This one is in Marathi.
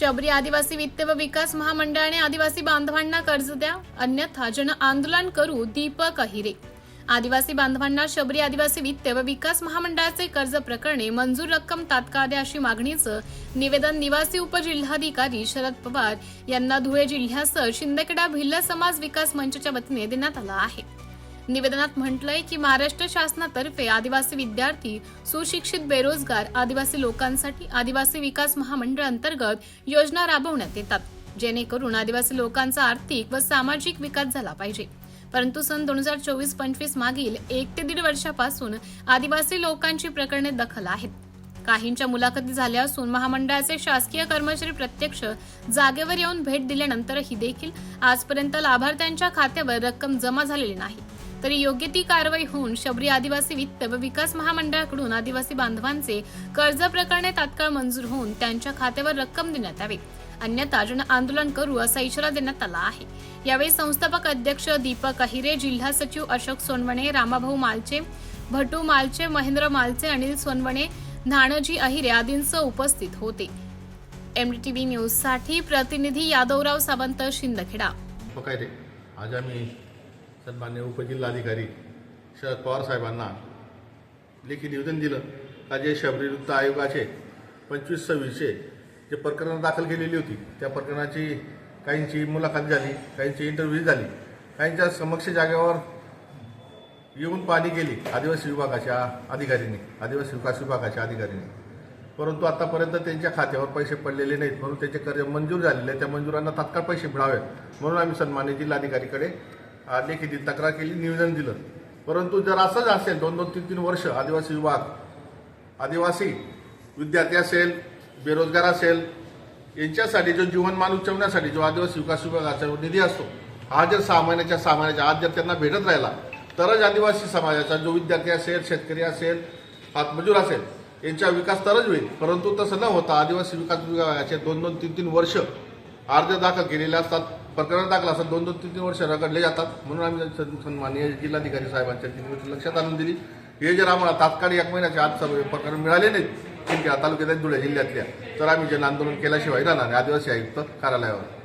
शबरी आदिवासी वित्त व विकास महामंडळाने आदिवासी बांधवांना कर्ज द्या अन्यथा जन आंदोलन करू दीपक अहिरे. आदिवासी बांधवांना शबरी आदिवासी वित्त व विकास महामंडळाचे कर्ज प्रकरणे मंजूर रक्कम तात्काळ द्या अशी मागणीचं निवेदन निवासी उपजिल्हाधिकारी शरद पवार यांना धुळे जिल्ह्यासह शिंदखेडा भिल्ल समाज विकास मंचच्या वतीने देण्यात आला आहे. निवेदनात म्हटलंय की महाराष्ट्र शासनातर्फे आदिवासी विद्यार्थी सुशिक्षित बेरोजगार आदिवासी लोकांसाठी आदिवासी विकास महामंडळ अंतर्गत योजना राबवण्यात येतात जेणेकरून आदिवासी लोकांचा आर्थिक व सामाजिक विकास झाला पाहिजे. परंतु सन दोन हजार चोवीस पंचवीस मागील एक ते दीड वर्षापासून आदिवासी लोकांची प्रकरणे दखल आहेत. काहींच्या मुलाखती झाल्या असून महामंडळाचे शासकीय कर्मचारी प्रत्यक्ष जागेवर येऊन भेट दिल्यानंतरही देखील आजपर्यंत लाभार्थ्यांच्या खात्यावर रक्कम जमा झालेली नाही. तरी योग्य ती कारवाई होऊन शबरी आदिवासी वित्त व विकास महामंडळाकडून आदिवासी बांधवांचे कर्ज प्रकरणे तात्काळ मंजूर होऊन त्यांच्या खात्यावर रक्कम देण्यात यावी. अन्यथा जन आंदोलन करू असा इशारा देण्यात आला आहे. यावेळी संस्थापक अध्यक्ष दीपक अहिरे जिल्हा सचिव अशोक सोनवणे रामाभाऊ मालचे भटू मालचे महेंद्र मालचे अनिल सोनवणे नाणजी अहिरे आदींसह उपस्थित होते. एमडीटीव्ही न्यूजसाठी प्रतिनिधी यादवराव सावंत शिंदखेडा. आज आम्ही सन्मान्य उपजिल्हाधिकारी शरद पवार साहेबांना लेखी निवेदन दिलं. का जे विरुद्ध आयोगाचे पंचवीस सव्वीसचे जे प्रकरणं दाखल केलेली होती त्या प्रकरणाची काहींची मुलाखत झाली काहींची इंटरव्ह्यू झाली. काहींच्या समक्ष जागेवर येऊन पाणी गेली आदिवासी विभागाच्या अधिकाऱ्यांनी आदिवासी विकास विभागाच्या अधिकाऱ्यांनी परंतु आतापर्यंत त्यांच्या खात्यावर पैसे पडलेले नाहीत म्हणून त्याचे कर्ज मंजूर झालेले त्या मंजुरांना तात्काळ पैसे मिळावेत म्हणून आम्ही सन्मान्य जिल्हाधिकारीकडे लेखी तक्रार केली निवेदन दिलं. परंतु जर असंच असेल दोन दोन तीन तीन वर्ष आदिवासी विभाग आदिवासी विद्यार्थी असेल बेरोजगार असेल यांच्यासाठी जो जीवनमान उच्चवण्यासाठी जो आदिवासी विकास विभागाचा निधी असतो हा जर सहा महिन्याच्या सहा महिन्याच्या आज जर त्यांना भेटत राहिला तरच आदिवासी समाजाचा जो विद्यार्थी असेल शेतकरी असेल हातमजूर असेल यांचा विकास तरच होईल. परंतु तसं न होता आदिवासी विकास विभागाचे दोन दोन तीन तीन वर्ष अर्ज दाखल केलेले असतात. प्रकरण दाखल असतात दोन दोन तीन तीन वर्ष रगडले जातात. म्हणून आम्ही सन- सन्माननीय जिल्हाधिकारी साहेबांच्या ती लक्षात आणून दिली. हे जर आम्हाला तात्काळ एक महिन्याच्या आत सर्व प्रकरण मिळाले नाहीत तालुक्यात धुळे जिल्ह्यातल्या तर आम्ही जन आंदोलन केल्याशिवाय राहणार आदिवासी आयुक्त कार्यालयावर.